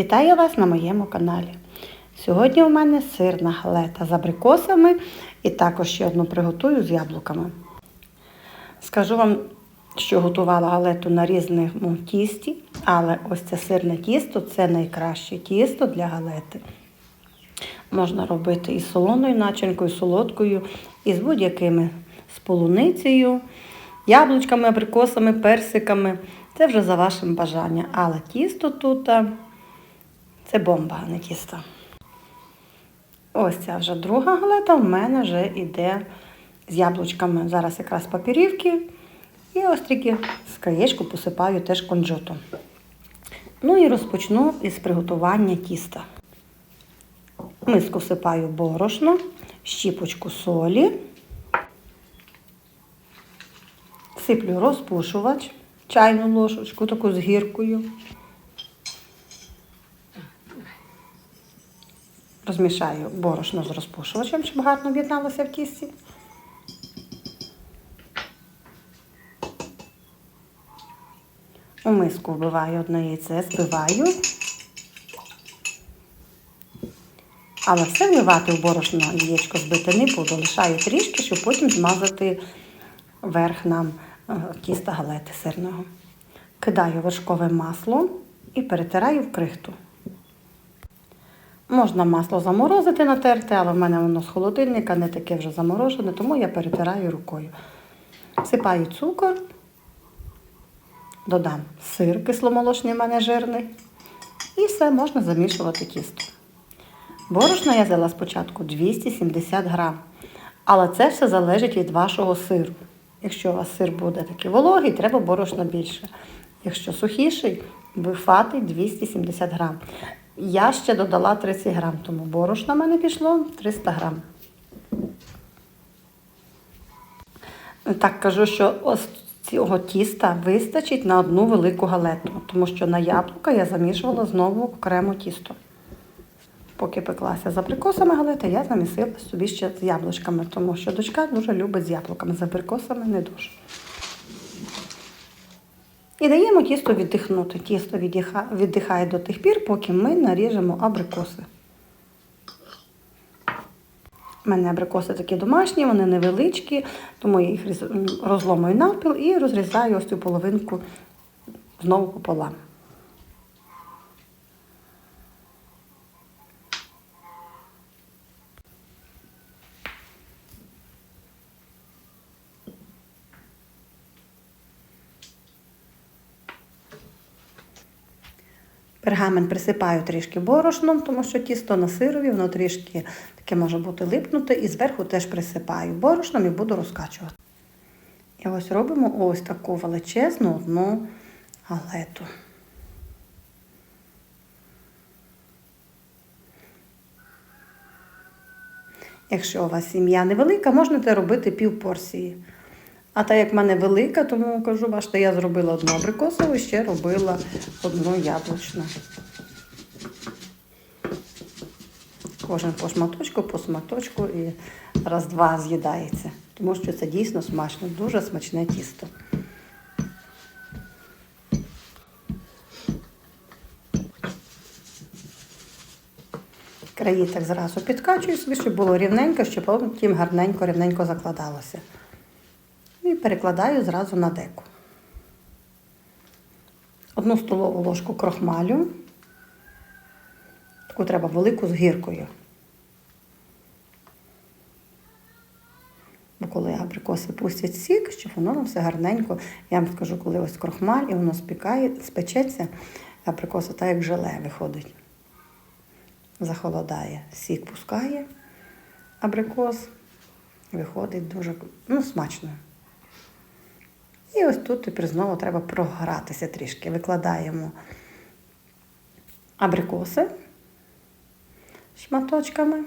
Вітаю вас на моєму каналі. Сьогодні у мене сирна галета з абрикосами і також ще одну приготую з яблуками. Скажу вам, що готувала галету на різному тісті, але ось це сирне тісто це найкраще тісто для галети. Можна робити і солоною начинкою, солодкою, і з будь-якими з полуницею, яблучками, абрикосами, персиками. Це вже за вашим бажанням. Але тісто тут а, це бомба, а не тісто. Ось ця вже друга галета в мене вже йде з яблучками. Зараз якраз папірівки. І ось тільки з краєчку посипаю теж конджутом. Ну і розпочну із приготування тіста. Миску всипаю борошно, щіпочку солі, сиплю розпушувач, чайну ложечку, таку з гіркою. Розмішаю борошно з розпушувачем, щоб гарно об'єдналося в тісті. У миску вбиваю одне яйце, збиваю. Але все вливати в борошно яєчко збити не буду. Лишаю трішки, щоб потім змазати верх нам е, тіста галети сирного. Кидаю вершкове масло і перетираю в крихту. Можна масло заморозити, натерти, але в мене воно з холодильника не таке вже заморожене, тому я перетираю рукою. Всипаю цукор, додам сир кисломолочний в мене жирний. І все, можна замішувати тісто. Борошна я взяла спочатку 270 грам. Але це все залежить від вашого сиру. Якщо у вас сир буде такий вологий, треба борошна більше. Якщо сухіший, вифатий 270 грам. Я ще додала 30 грам, тому борошна в мене пішло 300 грам. Так кажу, що ось цього тіста вистачить на одну велику галету, тому що на яблука я замішувала знову окремо тісто. Поки пеклася з абрикосами галета, я замісила собі ще з яблучками, тому що дочка дуже любить з яблуками, з абрикосами не дуже. І даємо тісто віддихнути. Тісто віддихає до тих пір, поки ми наріжемо абрикоси. У мене абрикоси такі домашні, вони невеличкі, тому я їх розломую навпіл і розрізаю ось цю половинку знову пополам. Пергамент присипаю трішки борошном, тому що тісто на сирові, воно трішки таке може бути липнуте, і зверху теж присипаю борошном і буду розкачувати. І ось робимо ось таку величезну одну галету. Якщо у вас сім'я невелика, можна це робити пів порції. А так як в мене велика, тому кажу, бачите, я зробила одну абрикосову ще робила одну яблучну. Кожен по шматочку, по шматочку і раз-два з'їдається. Тому що це дійсно смачно, дуже смачне тісто. Краї так зразу підкачую щоб було рівненько, щоб потім гарненько-рівненько закладалося. І перекладаю зразу на деку. Одну столову ложку крохмалю. Таку треба велику з гіркою. Бо коли абрикоси пустять сік, щоб воно все гарненько, я вам скажу, коли ось крохмаль і воно спікає, спечеться, абрикоса так як желе виходить. Захолодає, сік пускає абрикос, виходить дуже ну, смачно. І ось тут тепер знову треба програтися трішки. Викладаємо абрикоси шматочками.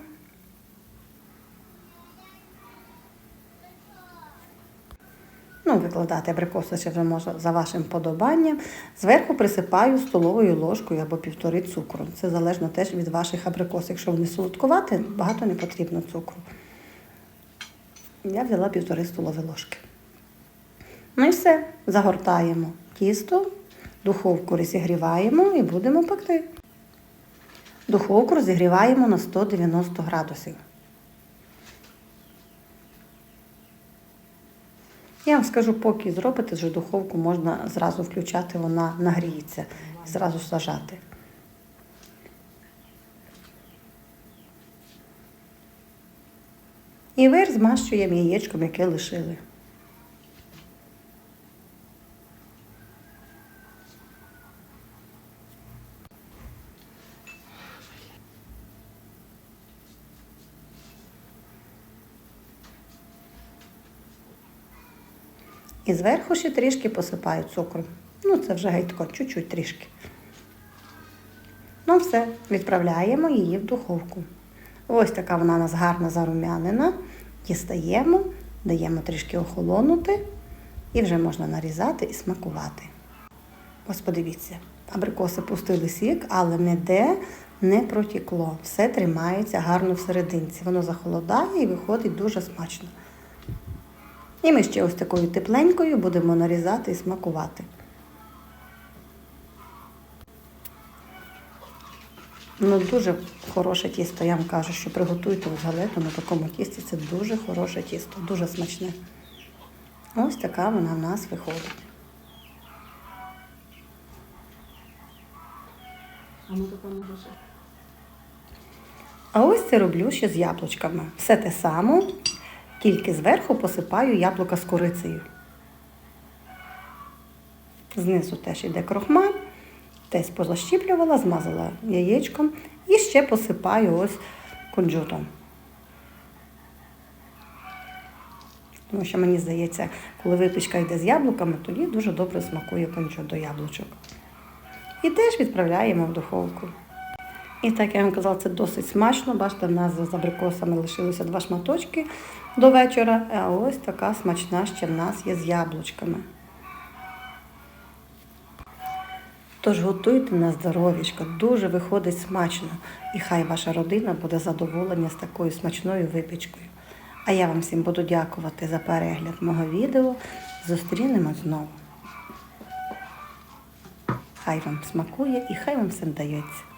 Ну, викладати абрикоси ще вже можна за вашим подобанням. Зверху присипаю столовою ложкою або півтори цукру. Це залежно теж від ваших абрикос. Якщо вони солодкувати, багато не потрібно цукру. Я взяла півтори столові ложки. І все, загортаємо тісто, духовку розігріваємо і будемо пекти. Духовку розігріваємо на 190 градусів. Я вам скажу, поки зробите, що духовку можна зразу включати, вона нагріється, і зразу сажати. І верх змащуємо яєчком, яке лишили. І зверху ще трішки посипаю цукром. Ну, це вже гайтко, чуть-чуть трішки. Ну, все, відправляємо її в духовку. Ось така вона у нас гарна зарум'янина. Дістаємо, даємо трішки охолонути і вже можна нарізати і смакувати. Ось подивіться, абрикоси пустили сік, але ніде не протікло. Все тримається гарно всерединці. Воно захолодає і виходить дуже смачно. І ми ще ось такою тепленькою будемо нарізати і смакувати. Ну, дуже хороше тісто, я вам кажу, що приготуйте ось галету на такому тісті. Це дуже хороше тісто, дуже смачне. Ось така вона в нас виходить. А ось це роблю ще з яблучками. Все те саме, тільки зверху посипаю яблука з корицею. Знизу теж йде крохмаль, десь позащіплювала, змазала яєчком і ще посипаю ось кунжутом. Тому що мені здається, коли випічка йде з яблуками, тоді дуже добре смакує кунжут до яблучок. І теж відправляємо в духовку. І так я вам казала, це досить смачно. Бачите, в нас з абрикосами лишилося два шматочки до вечора. А ось така смачна ще в нас є з яблучками. Тож готуйте на здоров'ячко, дуже виходить смачно. І хай ваша родина буде задоволена з такою смачною випічкою. А я вам всім буду дякувати за перегляд мого відео. Зустрінемось знову. Хай вам смакує і хай вам всім дається.